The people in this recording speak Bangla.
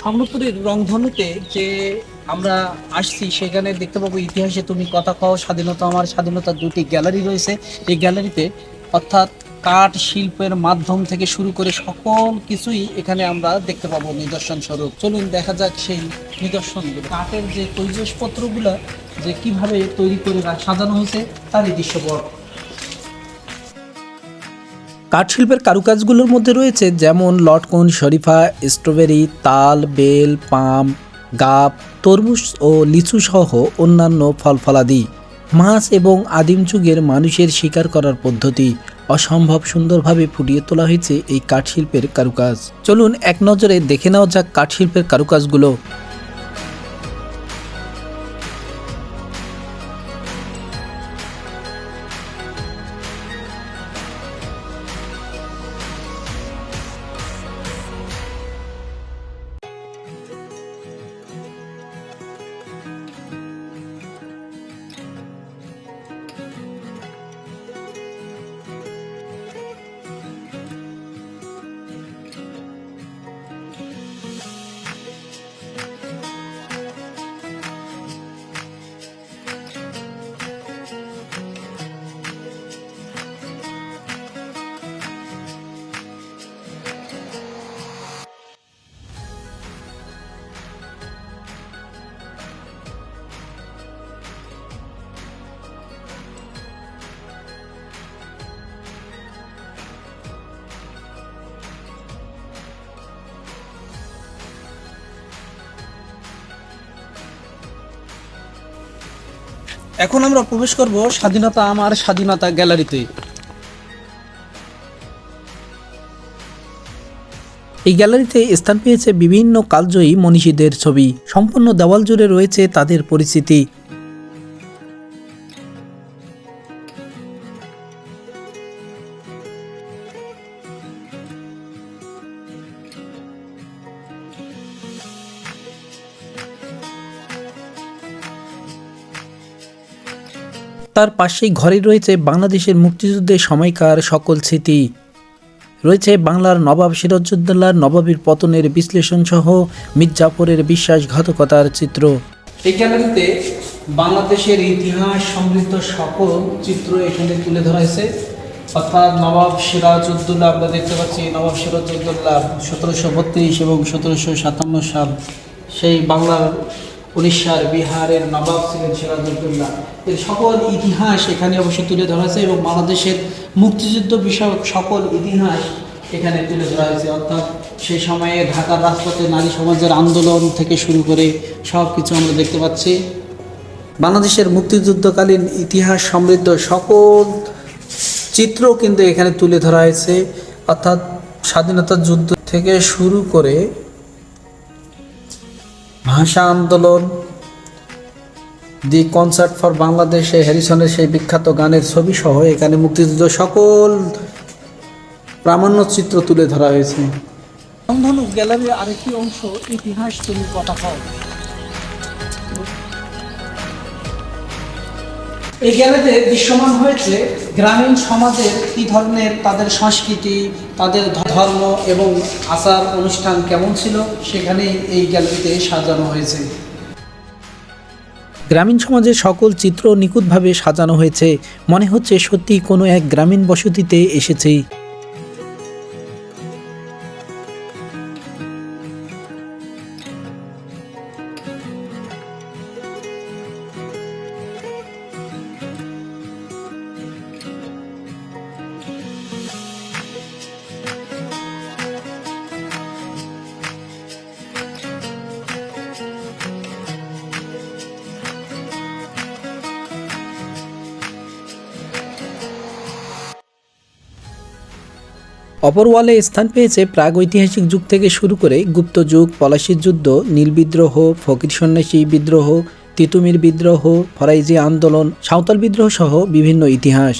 সংরক্ষণের রংধনুতে যে আমরা আসছি, সেখানে দেখতে পাবো ইতিহাসে তুমি কথা কও, স্বাধীনতা আমার স্বাধীনতার দুটি গ্যালারি রয়েছে। এই গ্যালারিতে অর্থাৎ কাঠ শিল্পের মাধ্যম থেকে শুরু করে সকল কিছুই এখানে আমরা দেখতে পাবো নিদর্শন স্বরূপ। চলুন দেখা যাক সেই নিদর্শনগুলো। কাঠের যে তৈজসপত্রগুলো যে কীভাবে তৈরি করে সাজানো হয়েছে, তারই দৃশ্যপট। কাঠশিল্পের কারুকাজগুলোর মধ্যে রয়েছে যেমন লটকন, শরীফা, স্ট্রবেরি, তাল, বেল, পাম, গাব, তরমুজ ও লিচু সহ অন্যান্য ফল ফলাদি মাছ এবং আদিম যুগের মানুষের শিকার করার পদ্ধতি অসম্ভব সুন্দরভাবে ফুটিয়ে তোলা হয়েছে এই কাঠশিল্পের কারুকাজ। চলুন এক নজরে দেখে নেওয়া যাক কাঠশিল্পের কারুকাজগুলো। এখন আমরা প্রবেশ করব স্বাধীনতা আমার স্বাধীনতা গ্যালারিতে। এই গ্যালারিতে স্থান পেয়েছে বিভিন্ন কালজয়ী মনীষীদের ছবি। সম্পূর্ণ দেওয়াল জুড়ে রয়েছে তাদের পরিচিতি। তার পাশেই ঘরে রয়েছে বাংলাদেশের মুক্তিযুদ্ধের সময়কার সকল স্মৃতি। রয়েছে বাংলার নবাব সিরাজউদ্দৌলার নবাবীর পতনের বিশ্লেষণ সহ মির্জাফরের বিশ্বাসঘাতকতার চিত্র। এই গ্যালারিতে বাংলাদেশের ইতিহাস সমৃদ্ধ সকল চিত্র এখানে তুলে ধরা হয়েছে। অর্থাৎ নবাব সিরাজউদ্দৌলা, আমরা দেখতে পাচ্ছি নবাব সিরাজউদ্দৌলা সতেরোশো বত্রিশ এবং সতেরোশো সাতান্ন সাল সেই বাংলার উড়িষ্যার, বিহারের, নবাব ছিলেন সিরাজউদ্দৌলা। এর সকল ইতিহাস এখানে অবশ্যই তুলে ধরা হয়েছে এবং বাংলাদেশের মুক্তিযুদ্ধ বিষয়ক সকল ইতিহাস এখানে তুলে ধরা হয়েছে। অর্থাৎ সেই সময়ে ঢাকার রাজপথে নারী সমাজের আন্দোলন থেকে শুরু করে সব কিছু আমরা দেখতে পাচ্ছি। বাংলাদেশের মুক্তিযুদ্ধকালীন ইতিহাস সমৃদ্ধ সকল চিত্র কিন্তু এখানে তুলে ধরা হয়েছে। অর্থাৎ স্বাধীনতা যুদ্ধ থেকে শুরু করে ভাষা আন্দোলন, দি কনসার্ট ফর বাংলাদেশে হ্যারিসনের সেই বিখ্যাত গানের ছবি সহ এখানে মুক্তিযুদ্ধ সকল প্রামাণ্য চিত্র তুলে ধরা হয়েছে। গ্যালারির আরেকটি অংশ ইতিহাস তুমি কথা কও এই গ্যালারিতে দৃশ্যমান হয়েছে গ্রামীণ সমাজের কী ধরনের তাদের সংস্কৃতি, তাদের ধর্ম এবং আচার অনুষ্ঠান কেমন ছিল সেখানেই এই গ্যালারিতে সাজানো হয়েছে। গ্রামীণ সমাজে সকল চিত্র নিখুঁতভাবে সাজানো হয়েছে। মনে হচ্ছে সত্যি কোনো এক গ্রামীণ বসতিতে এসেছি। অপর ওয়ালে স্থান পেয়েছে প্রাগৈতিহাসিক যুগ থেকে শুরু করে গুপ্ত যুগ, পলাশির যুদ্ধ, নীল বিদ্রোহ, ফকির সন্ন্যাসী বিদ্রোহ, তিতুমির বিদ্রোহ, ফরাইজি আন্দোলন, সাঁওতাল বিদ্রোহ সহ বিভিন্ন ইতিহাস।